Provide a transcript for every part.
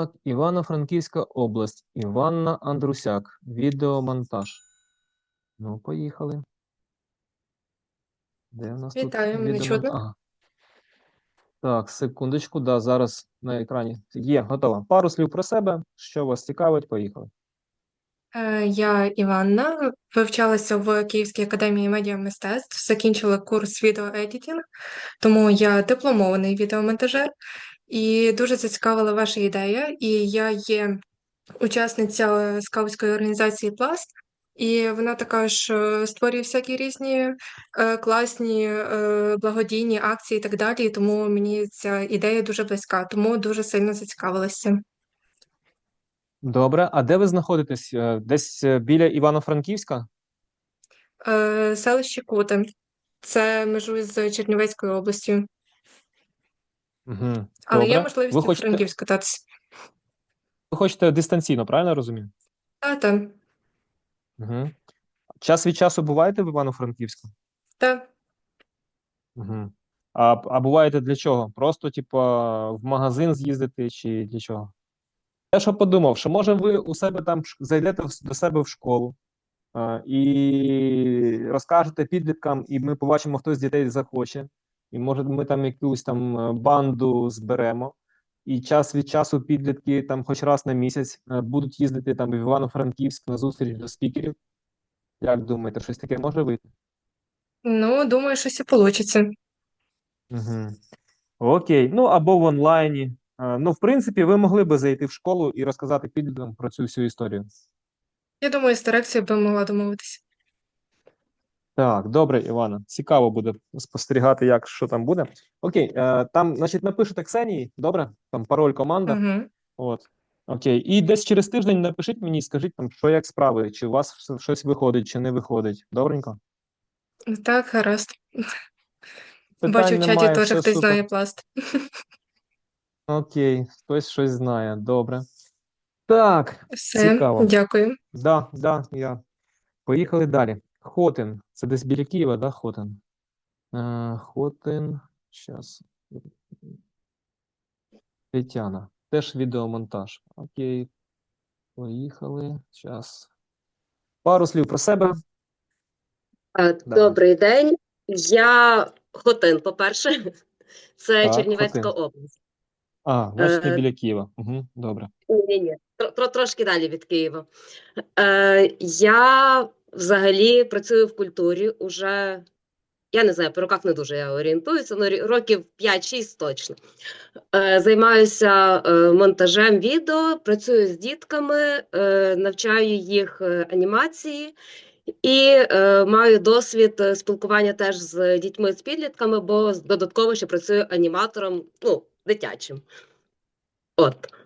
Так, Івано-Франківська область. Іванна Андрусяк. Відеомонтаж. Ну, поїхали. Де в нас тут Вітаю, мене відеомон- чутно? Ага. Так, секундочку, да, зараз на екрані. Є, готова. Пару слів про себе. Що вас цікавить, поїхали. Е, Я Іванна, вивчалася в Київській академії медіамистецтв, закінчила курс відеоедітінг, тому я дипломований відеомонтажер і дуже зацікавила ваша ідея. І я є учасниця скаутської організації Пласт, і вона також е, створює всякі різні е, класні е, благодійні акції і так далі. І тому мені ця ідея дуже близька, тому дуже сильно зацікавилася. Добре, а де ви знаходитесь? Десь біля Івано-Франківська? Селище Кути. Це межує з Чернівецькою областю. Угу. Але є можливість Ви хочете, Франківськ кататися. ви хочете дистанційно, правильно я розумію? Та, та, Угу. Час від часу буваєте в Івано-Франківську? та. Угу. А, а буваєте для чого? Просто, типа, в магазин з'їздити чи для чого? Я що подумав, що може ви у себе там зайдете до себе в школу а, і розкажете підліткам, і ми побачимо, хто з дітей захоче. І може ми там якусь там е, банду зберемо. І час від часу підлітки там хоч раз на місяць е, будуть їздити там в Івано-Франківськ на зустріч до спікерів. Як думаєте, щось таке може вийти? Ну, думаю, щось і вийде. Угу. Окей, ну або в онлайні. Ну, в принципі, ви могли би зайти в школу і розказати підліткам про цю всю історію. Я думаю, з дирекцією би могла домовитися. Так, добре, Івана. Цікаво буде спостерігати, як що там буде. Окей, е, там, значить, напишете Ксенії, добре? Там пароль команда. Угу. От. Окей. І десь через тиждень напишіть мені, скажіть там, що як справи, чи у вас щось виходить, чи не виходить. Добренько? Так, гаразд. Питань Бачу, в чаті немає, теж все хтось супер. знає пласт. Окей, хтось щось знає. Добре. Так, Все, цікаво. дякую. Да, да, я. Поїхали далі. Хотин. Це десь біля Києва, да, Хотин? Е, Хотин. Щас. Тетяна. Теж відеомонтаж. Окей. Поїхали. Щас. Пару слів про себе. Е. Добрий день. Я Хотин, по-перше. Це Так, Чернівецька Хотин. область. А, значить, не Е, біля Києва. Угу, добре. Ні-ні, тро- тро- трошки далі від Києва. Е, я взагалі працюю в культурі уже, я не знаю, по роках не дуже я орієнтуюся, але років 5-6 точно. Е, займаюся е, монтажем відео, працюю з дітками, е, навчаю їх е, анімації. І е, маю досвід е, спілкування теж з дітьми з підлітками, бо додатково ще працюю аніматором, ну, дитячим. От.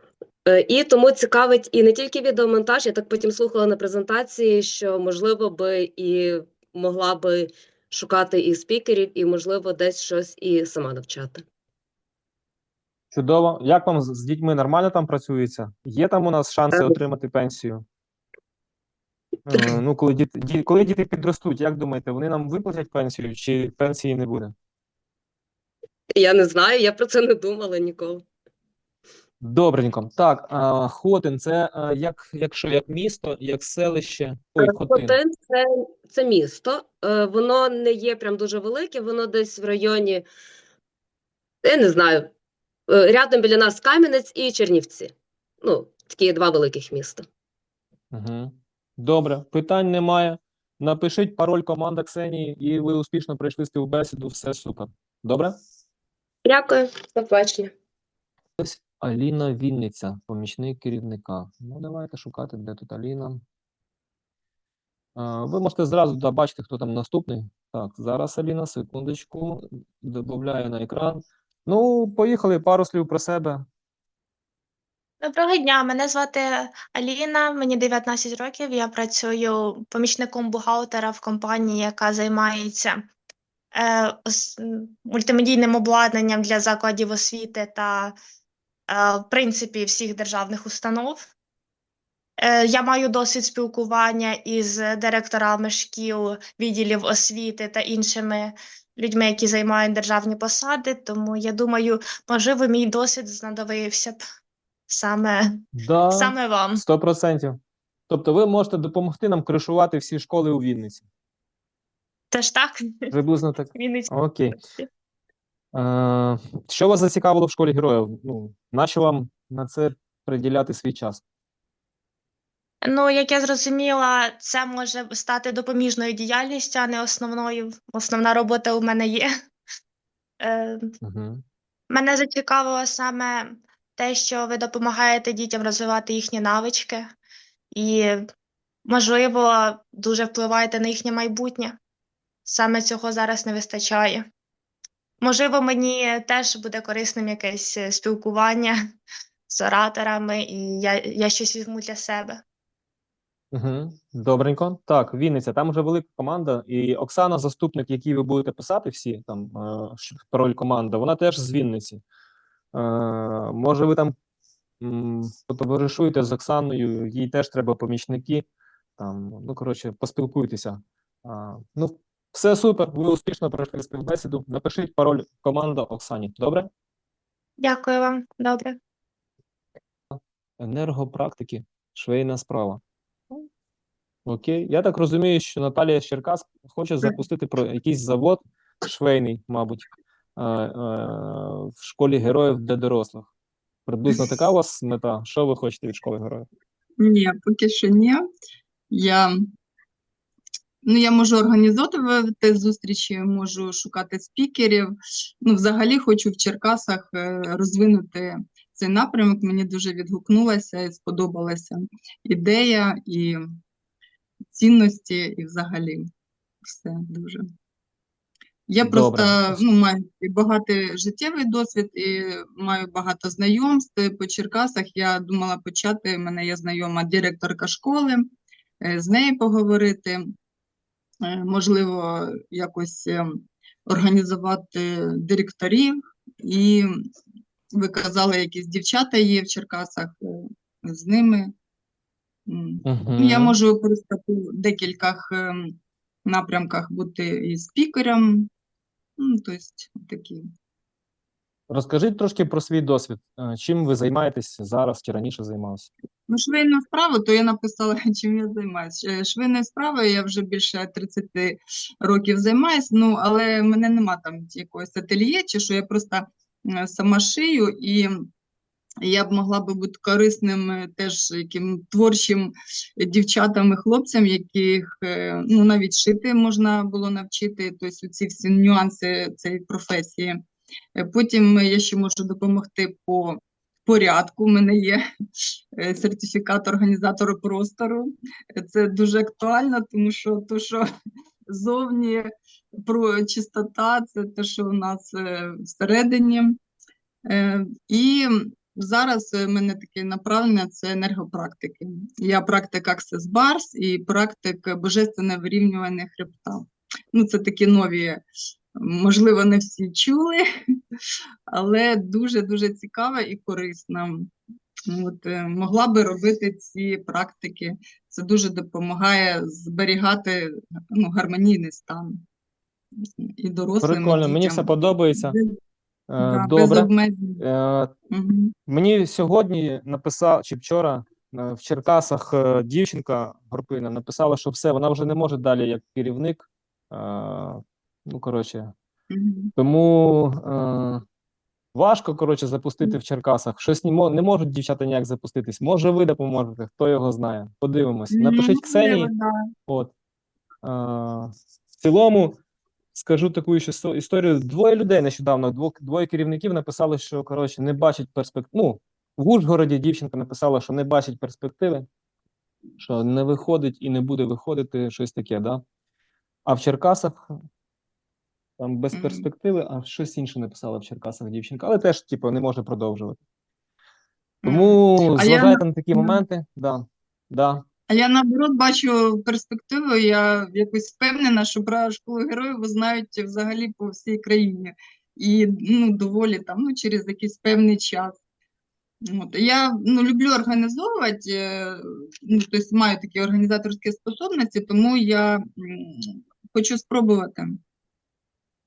Е, і тому цікавить і не тільки відеомонтаж, я так потім слухала на презентації, що можливо би і могла би шукати і спікерів, і можливо десь щось і сама навчати. Чудово. Як вам з дітьми нормально там працюється? Є там у нас шанси Е. отримати пенсію? Е, Ну, коли діти, коли діти підростуть, як думаєте, вони нам виплатять пенсію чи пенсії не буде? Я не знаю, я про це не думала ніколи. Добренько. Так, а, Хотин, це а, як, якщо як місто, як селище. Ой, Е, Хотин. Хотин це, це місто. Е, Воно не є прям дуже велике, воно десь в районі, я не знаю, е, рядом біля нас Кам'янець і Чернівці. Ну, такі два великих міста. Угу. Добре, питань немає. Напишіть пароль команда Ксенії, і ви успішно пройшли співбесіду. Все супер. Добре? Дякую, до побачення. Ось Аліна Вінниця, помічник керівника. Ну, давайте шукати, де тут Аліна. Ви можете зразу бачити, хто там наступний. Так, зараз Аліна, секундочку, додаю на екран. Ну, поїхали, пару слів про себе. Доброго дня, мене звати Аліна, мені 19 років. Я працюю помічником бухгалтера в компанії, яка займається е, мультимедійним обладнанням для закладів освіти та, в принципі, всіх державних установ. Е, я маю досвід спілкування із директорами шкіл, відділів освіти та іншими людьми, які займають державні посади, тому я думаю, можливо, мій досвід знадобився б. саме, Да, саме вам. 100%. Тобто ви можете допомогти нам кришувати всі школи у Вінниці. Теж так, Приблизно так. Вінниця. Окей. Е, що вас зацікавило в школі героїв? Ну, нащо вам на це приділяти свій час? Ну, як я зрозуміла, це може стати допоміжною діяльністю, а не основною. Основна робота у мене є. Угу. Мене зацікавило саме те, що ви допомагаєте дітям розвивати їхні навички і, можливо, дуже впливаєте на їхнє майбутнє. Саме цього зараз не вистачає. Можливо, мені теж буде корисним якесь е, спілкування з ораторами, і я, я щось візьму для себе. Угу. Добренько. Так, Вінниця, там вже велика команда, і Оксана, заступник, який ви будете писати всі, там е, пароль команда, вона теж з Вінниці. Е, може, ви там потоваришуєте з Оксаною, їй теж треба помічники. Там, ну, коротше, поспілкуйтеся. Ну, все супер, ви успішно пройшли співбесіду. Напишіть пароль команда Оксані. Добре? Дякую вам. Добре. Енергопрактики, швейна справа. Окей. Я так розумію, що Наталія з Черкас хоче запустити про якийсь завод швейний, мабуть, е, е, в школі героїв для дорослих. Приблизно така у вас мета? Що ви хочете від школи героїв? Ні, поки що ні. Я, ну, я можу організовувати зустрічі, можу шукати спікерів. Ну, взагалі хочу в Черкасах е, розвинути цей напрямок. Мені дуже відгукнулася і сподобалася ідея і цінності, і взагалі все дуже. Я Добре. просто ну, маю багатий життєвий досвід і маю багато знайомств по Черкасах. Я думала почати. У мене є знайома директорка школи, е, з нею поговорити. Е, Можливо, якось е, організувати директорів. І ви казали, якісь дівчата є в Черкасах е, з ними. М, Ну, Я можу просто по декількох ем, напрямках бути і спікером. Ну, тобто такі. Розкажіть трошки про свій досвід. Е, Чим ви займаєтесь зараз чи раніше займалися? Ну, швейну справу, то я написала, чим я займаюся. Швейною справою я вже більше 30 років займаюся, ну, але в мене нема там якогось ательє, чи що я просто е, сама шию, і я б могла би бути корисним е, теж яким творчим дівчатам і хлопцям, яких е, ну, навіть шити можна було навчити, тобто ці всі нюанси цієї професії. Е, Потім я ще можу допомогти по порядку. У мене є е, сертифікат організатора простору. Це дуже актуально, тому що то, що зовні про чистота, це те, що у нас е, всередині. Е, І зараз в мене таке направлення це енергопрактики. Я практик Access Bars і практик божественне вирівнювання хребта. Ну, це такі нові, можливо, не всі чули, але дуже-дуже цікава і корисна. От, е, могла би робити ці практики. Це дуже допомагає зберігати ну, гармонійний стан і дорослим, Прикольно, мені все подобається. Е, да, Добре. Е, Мгм. Мені сьогодні написав, чи вчора е, в Черкасах дівчинка Горпина написала, що все, вона вже не може далі як керівник. Ну, коротше, тому е, важко, коротше, запустити в Черкасах. Щось не, не можуть дівчата ніяк запуститись. Може, ви допоможете, хто його знає. Подивимось. Напишіть Ну, Ксенії. От. Е, в цілому, скажу таку ще історію. Двоє людей нещодавно, двох, двоє керівників написали, що коротше, не бачать перспектив. Ну, в Ужгороді дівчинка написала, що не бачить перспективи, що не виходить і не буде виходити щось таке, да? А в Черкасах там без перспективи, а щось інше написала в Черкасах дівчинка, але теж, типу, не може продовжувати. Тому А я зважайте на такі моменти. Да, да. А я наоборот бачу перспективу. Я якось впевнена, що про школу героїв знають взагалі по всій країні. І ну, доволі там, ну, через якийсь певний час. От. Я ну, люблю організовувати, е, ну, тобто маю такі організаторські способності, тому я хочу спробувати.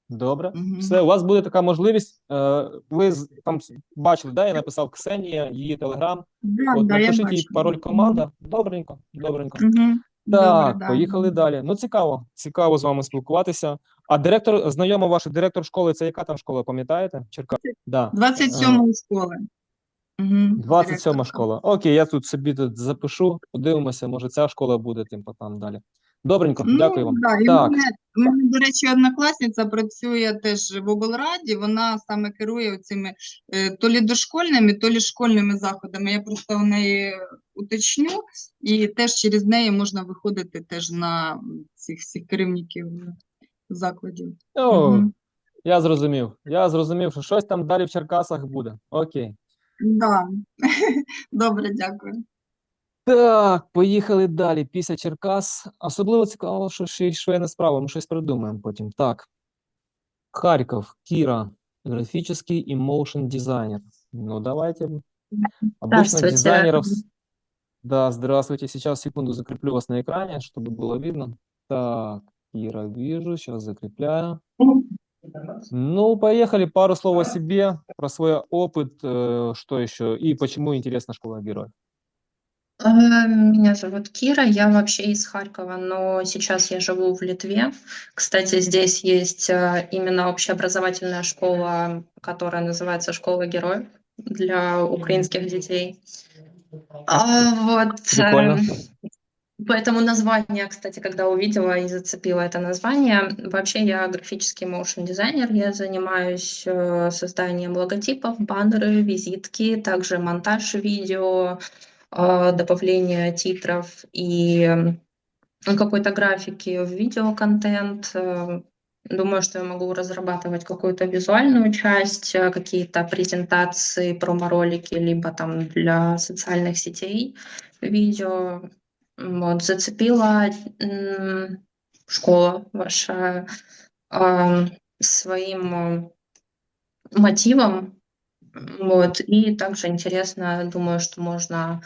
Добре. Мгм. Все, у вас буде така можливість. Е, ви там бачили, да? Я написав Ксенія, її телеграм. Да, От да, напишіть їй пароль команда. Добренько, добренько. Мгм. Так, Добре, да. поїхали далі. Ну, цікаво, цікаво з вами спілкуватися. А директор, знайома ваша директор школи, це яка там школа, пам'ятаєте? Черка... Да. 27 школи. Мгм, 27 школа. Окей, я тут собі тут запишу, подивимося, може ця школа буде тим там далі. Добренько, Ну, дякую вам. да, Так. мене, мене, до речі, однокласниця працює теж в облраді, вона саме керує цими то лі дошкольними, то лі школьними заходами. Я просто у неї уточню, і теж через неї можна виходити теж на цих всіх керівників закладів. О, Мгм. я зрозумів. Я зрозумів, що щось там далі в Черкасах буде. Окей. Да. Добре, дякую. Так, поїхали далі. Після Черкас. Особливо цікаво, що ще й швейна справа. Ми щось придумаємо потім. Так. Харків, Кіра, графический и моушен дизайнер. Ну, давайте. Обычно Здравствуйте. дизайнеров... с- Да, здравствуйте. Сейчас, секунду, закреплю вас на экране, чтобы было видно. Так, Кира, вижу. Сейчас закрепляю. Ну, поехали. Пару слов о себе, про свой опыт, э, что еще, и почему интересна школа героев. Э, Меня зовут Кира, я вообще из Харькова, но сейчас я живу в Литве. Кстати, здесь есть э, именно общеобразовательная школа, которая называется Школа героев для украинских детей. А, Вот. э, Прикольно. Поэтому название, кстати, когда увидела и зацепила это название, вообще я графический моушен дизайнер, я занимаюсь э, созданием логотипов, баннеры, визитки, также монтаж видео, добавление титров и м, какой-то графики в видеоконтент. Э, Думаю, что я могу разрабатывать какую-то визуальную часть, э, какие-то презентации, промо-ролики, либо там для социальных сетей видео. Вот, зацепила школа ваша а, своим а, мотивом. Вот, и также интересно, думаю, что можно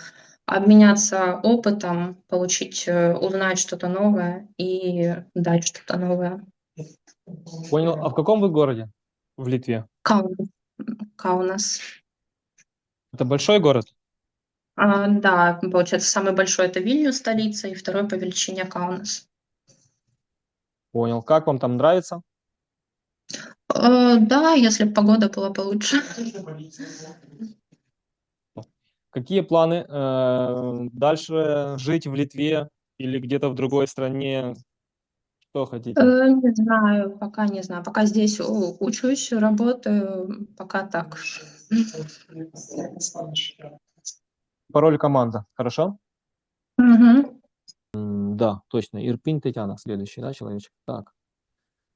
обменяться опытом, получить, э, узнать что-то новое и дать что-то новое. Понял. А в каком вы городе? В Литве. Каунас. Каунас. Это большой город? А, да, получается, самый большой это Вильнюс, столица, и второй по величине Каунас. Понял. Как вам там нравится? Э, да, если б погода была получше. Какие планы э, дальше жить в Литве или где-то в другой стране? Что хотите? Э, Не знаю, пока не знаю. Пока здесь у- учусь, работаю, пока так. Пароль команда. Хорошо? Мгм. М, Да, точно. Ирпинь Татьяна, следующий, да, человечек? Так.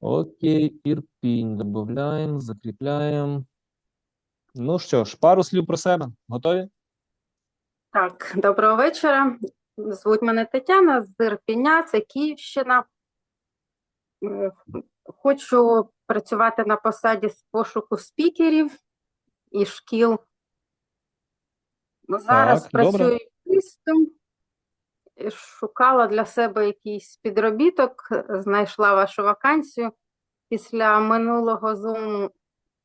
Окей, Ирпінь добавляємо, закріпляємо. Ну що ж, пару слів про себе. Готові? Так, доброго вечора. Звуть мене Тетяна з Ірпеня, це Київщина. Е, Хочу працювати на посаді з пошуку спікерів і шкіл. Ну, Зараз Так, працюю юристом. Шукала для себе якийсь підробіток, знайшла вашу вакансію. Після минулого зуму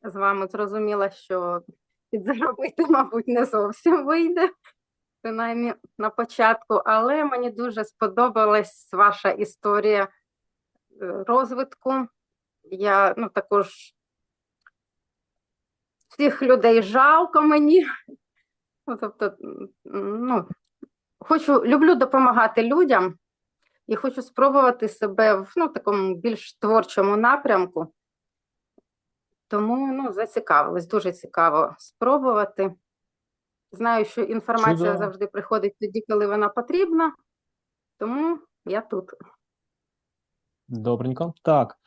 з вами зрозуміла, що підзаробити, мабуть, не зовсім вийде принаймні на початку, але мені дуже сподобалась ваша історія е, розвитку. Я ну, також всіх людей жалко мені. Ну, тобто, ну, хочу, люблю допомагати людям і хочу спробувати себе в ну, такому більш творчому напрямку. Тому ну, зацікавилась, дуже цікаво спробувати. Знаю, що інформація Чудово. завжди приходить тоді, коли вона потрібна, тому я тут. Добренько. Так.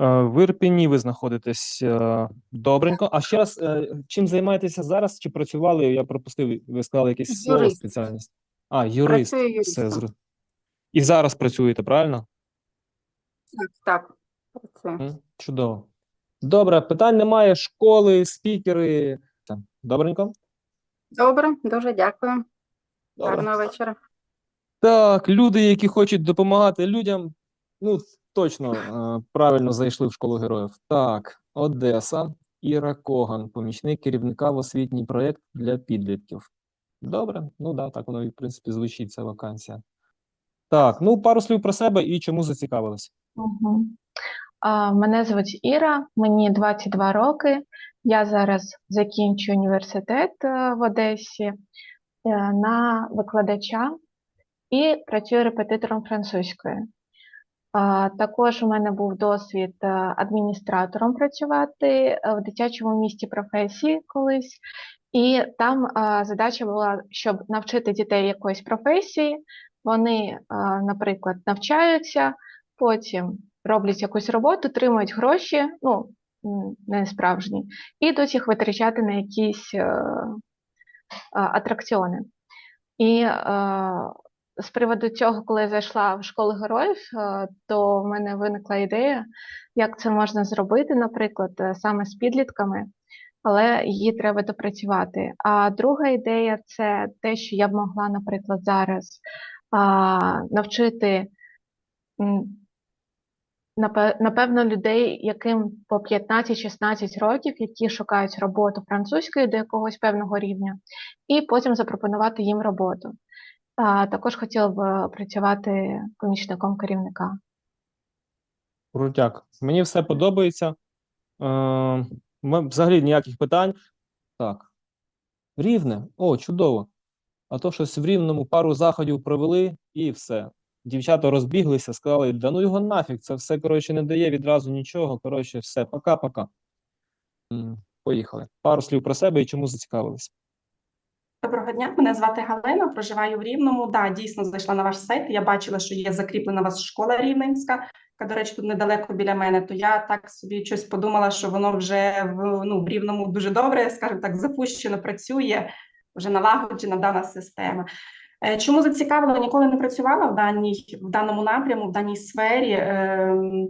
е, В Ірпіні ви знаходитесь. е, Добренько. А ще раз, е, чим займаєтеся зараз? Чи працювали? Я пропустив, ви сказали якесь слово, спеціальність. А, юрист. Працюю Все, юристом. зро- І зараз працюєте, правильно? Так, так. працюю. М, Чудово. Добре, питань немає. Школи, спікери. Добренько? Добре, дуже дякую. Добре. Гарного вечора. Так, люди, які хочуть допомагати людям, ну, точно е, правильно зайшли в школу героїв. Так, Одеса, Іра Коган, помічник керівника в освітній проєкт для підлітків. Добре, ну да, так воно в принципі звучить ця вакансія. Так, ну пару слів про себе і чому зацікавились. Угу. Мене звуть Іра, мені 22 роки. Я зараз закінчую університет е, в Одесі е, на викладача і працюю репетитором французької. Також у мене був досвід е, адміністратором працювати в дитячому місті професії колись. І там а, задача була, щоб навчити дітей якоїсь професії. Вони, а, наприклад, навчаються, потім роблять якусь роботу, отримують гроші, ну, не справжні, і йдуть їх витрачати на якісь е, а, атракціони. І е, з приводу цього, коли я зайшла в школу героїв, е, то в мене виникла ідея, як це можна зробити, наприклад, саме з підлітками, але її треба допрацювати. А друга ідея це те, що я б могла, наприклад, зараз а, навчити напевно людей, яким по 15-16 років, які шукають роботу французькою до якогось певного рівня, і потім запропонувати їм роботу. А, також хотіла б працювати помічником керівника. Крутяк. Мені все подобається. Взагалі ніяких питань. Так. Рівне. О, чудово. А то щось в Рівному пару заходів провели і все. Дівчата розбіглися, сказали, да ну його нафіг, це все, коротше, не дає відразу нічого. Коротше, все, пока-пока. Поїхали. Пару слів про себе і чому зацікавились. Доброго дня, мене звати Галина, проживаю в Рівному. Да, дійсно зайшла на ваш сайт. Я бачила, що є закріплена у вас школа рівненська, яка, до речі, тут недалеко біля мене. То я так собі щось подумала, що воно вже в ну в Рівному дуже добре, скажімо так, запущено, працює, вже налагоджена дана система. Е, Чому зацікавила? Ніколи не працювала в даній в даному напряму, в даній сфері. Ем,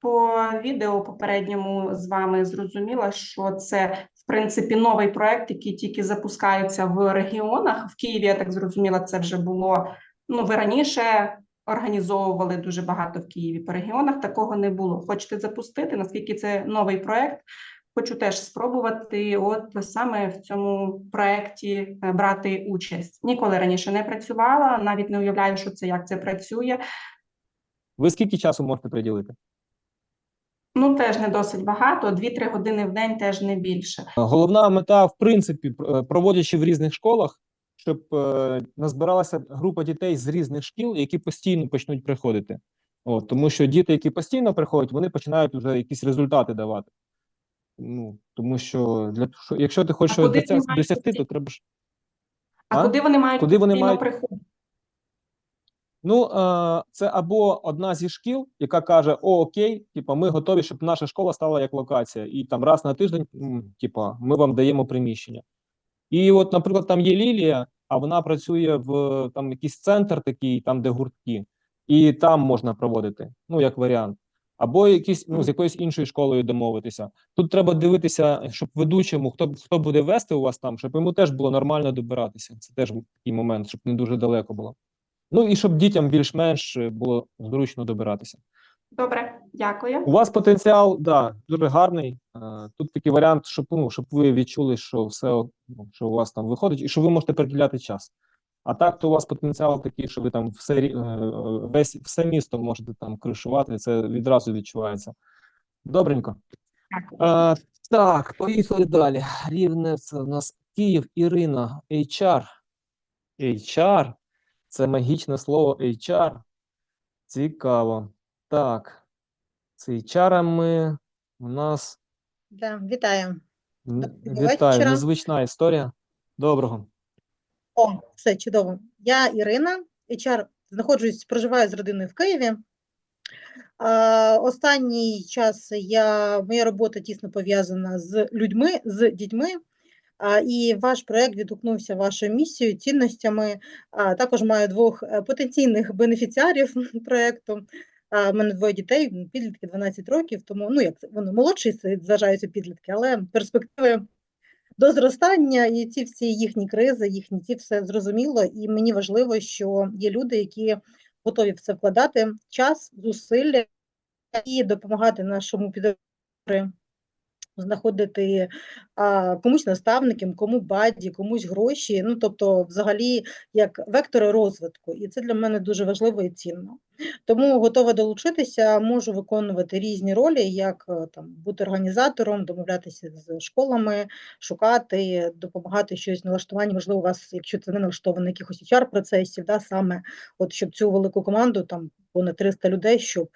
По відео попередньому з вами зрозуміла, що це принципі новий проект, який тільки запускається в регіонах. В Києві я так зрозуміла, це вже було. Ну, ви раніше організовували дуже багато в Києві по регіонах. Такого не було. Хочете запустити? Наскільки це новий проект? Хочу теж спробувати, от саме в цьому проекті е, брати участь. Ніколи раніше не працювала, навіть не уявляю, що це як це працює. Ви скільки часу можете приділити? Ну теж не досить багато. 2-3 години в день теж не більше. Головна мета, в принципі, е, проводячи в різних школах, щоб е, назбиралася група дітей з різних шкіл, які постійно почнуть приходити. От, тому що діти, які постійно приходять, вони починають вже якісь результати давати. Ну, тому що для що, якщо ти хочеш мають досягти, то треба. А, А? куди вони мають Куди вони постійно мають- приходити? Ну, е, це або одна зі шкіл, яка каже: О, окей, типа, ми готові, щоб наша школа стала як локація, і там раз на тиждень, м, типа, ми вам даємо приміщення. І от, наприклад, там є Лілія, а вона працює в там якийсь центр такий, там, де гуртки, і там можна проводити, ну, як варіант. Або якісь, ну, з якоюсь іншою школою домовитися. Тут треба дивитися, щоб ведучому, хто, хто буде вести у вас там, щоб йому теж було нормально добиратися. Це теж такий момент, щоб не дуже далеко було. Ну і щоб дітям більш-менш е, було зручно добиратися. Добре, дякую. У вас потенціал, да, дуже гарний. Е, Тут такий варіант, щоб, ну, щоб ви відчули, що все, ну, що у вас там виходить, і що ви можете приділяти час. А так, то у вас потенціал такий, що ви там все, е, весь, все місто можете там кришувати, це відразу відчувається. Добренько. А, так, поїхали далі. Рівне це у нас Київ, Ірина, HR. HR. Це магічне слово HR. Цікаво. Так. З HR ми у нас Да, вітаю. вітаю, незвична історія. Доброго. О, все чудово. Я Ірина, HR, знаходжусь, проживаю з родиною в Києві. А, останній час я, моя робота тісно пов'язана з людьми, з дітьми. І ваш проект відгукнувся вашою місією, цінностями. Також маю двох е, потенційних бенефіціарів проекту. В мене двоє дітей, підлітки 12 років, тому ну як вони молодші, це вважаються підлітки, але перспективи до зростання і ці всі їхні кризи, їхні ці все зрозуміло. І мені важливо, що є люди, які готові в це вкладати час, зусилля і допомагати нашому підрозділу знаходити а, комусь наставникам, кому баді, комусь гроші. Ну тобто, взагалі, як вектори розвитку, і це для мене дуже важливо і цінно. Тому готова долучитися, можу виконувати різні ролі, як е, там бути організатором, домовлятися з школами, шукати, допомагати щось налаштуванні. Можливо, у вас, якщо це не налаштовано якихось HR процесів, да, саме от щоб цю велику команду, там понад 300 людей, щоб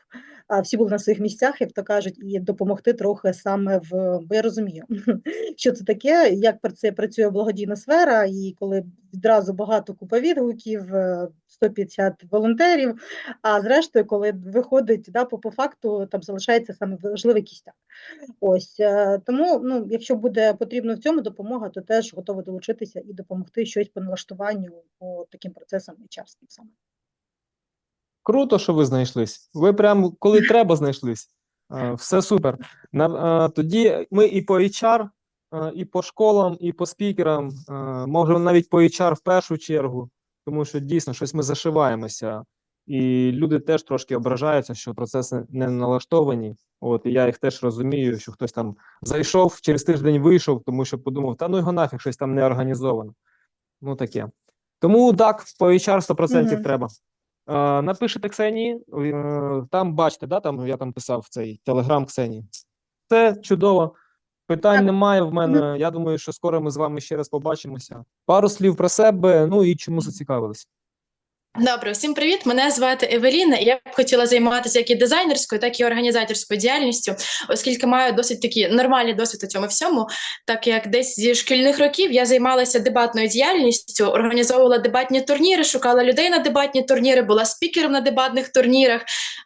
всі були на своїх місцях, як то кажуть, і допомогти трохи саме в бо я розумію, що це таке, як про це працює благодійна сфера, і коли відразу багато купа відгуків, е, 150 волонтерів. А зрештою, коли виходить да, по, по факту, там залишається саме важливий кістяк. Ось е, тому, ну, якщо буде потрібно в цьому допомога, то теж готова долучитися і допомогти щось по налаштуванню по таким процесам і чарським саме. Круто, що ви знайшлись. Ви прям коли треба знайшлись. Все супер. Тоді ми і по HR, і по школам, і по спікерам, може навіть по HR в першу чергу, тому що дійсно щось ми зашиваємося. І люди теж трошки ображаються, що процеси не налаштовані. От, і я їх теж розумію, що хтось там зайшов, через тиждень вийшов, тому що подумав, та ну його нафіг, щось там не організовано. Ну таке. Тому так, по HR 100% Мгм. треба. Е, Напишете Ксенії, е, там бачите, да, там я там писав цей телеграм Ксенії. Це чудово. Питань немає в мене. Я думаю, що скоро ми з вами ще раз побачимося. Пару слів про себе, ну і чому зацікавились. Добре, всім привіт. Мене звати Евеліна, я б хотіла займатися як і дизайнерською, так і організаторською діяльністю, оскільки маю досить такі нормальний досвід у цьому всьому. Так як десь зі шкільних років я займалася дебатною діяльністю, організовувала дебатні турніри, шукала людей на дебатні турніри, була спікером на дебатних турнірах,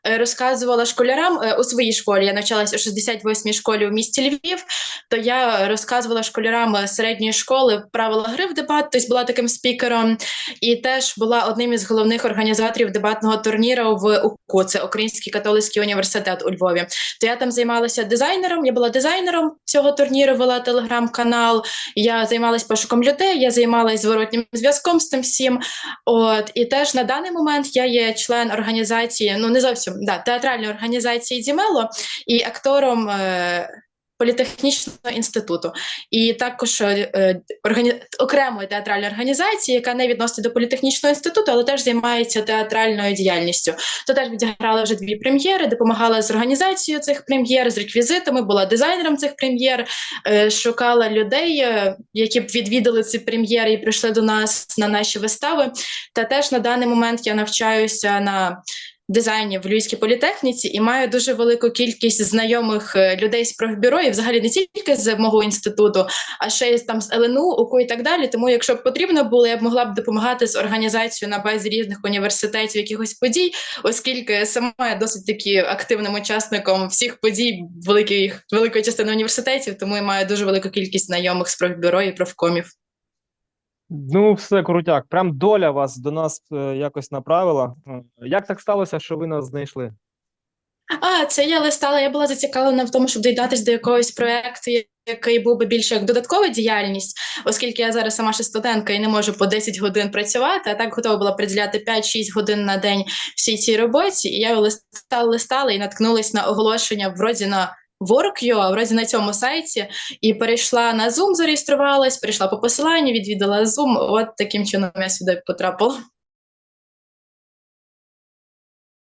е, розказувала школярам е, у своїй школі. Я навчалася у 68-й школі у місті Львів. То я розказувала школярам е, середньої школи правила гри в дебат, тобто була таким спікером і теж була одним із головних організаторів дебатного турніру в УКУ, це Український католицький університет у Львові. То я там займалася дизайнером. Я була дизайнером цього турніру, вела телеграм-канал. Я займалася пошуком людей, я займалася зворотнім зв'язком з тим всім. От і теж на даний момент я є член організації, ну не зовсім да, театральної організації Дімело і актором. Е- Політехнічного інституту і також е, органі... окремої театральної організації, яка не відноситься до політехнічного інституту, але теж займається театральною діяльністю. То теж відіграла вже дві прем'єри, допомагала з організацією цих прем'єр, з реквізитами, була дизайнером цих прем'єр, е, шукала людей, е, які б відвідали ці прем'єри і прийшли до нас на наші вистави. Та теж на даний момент я навчаюся на дизайні в Львівській політехніці і маю дуже велику кількість знайомих е, людей з профбюро, і взагалі не тільки з мого інституту, а ще й там з ЛНУ, УКУ і так далі. Тому, якщо б потрібно було, я б могла б допомагати з організацією на базі різних університетів якихось подій, оскільки сама я досить таки активним учасником всіх подій великої, великої частини університетів, тому я маю дуже велику кількість знайомих з профбюро і профкомів. Ну, все крутяк. Прям доля вас до нас е, якось направила. Е, Як так сталося, що ви нас знайшли? А, це я листала. Я була зацікавлена в тому, щоб доєднатися до якогось проекту, який був би більше як додаткова діяльність, оскільки я зараз сама ще студентка і не можу по 10 годин працювати, а так готова була приділяти 5-6 годин на день всій цій роботі. І я листала, листала і наткнулась на оголошення вроді на Work.ua, вроді на цьому сайті, і перейшла на Zoom, зареєструвалась, перейшла по посиланню, відвідала Zoom. От таким чином я сюди потрапила.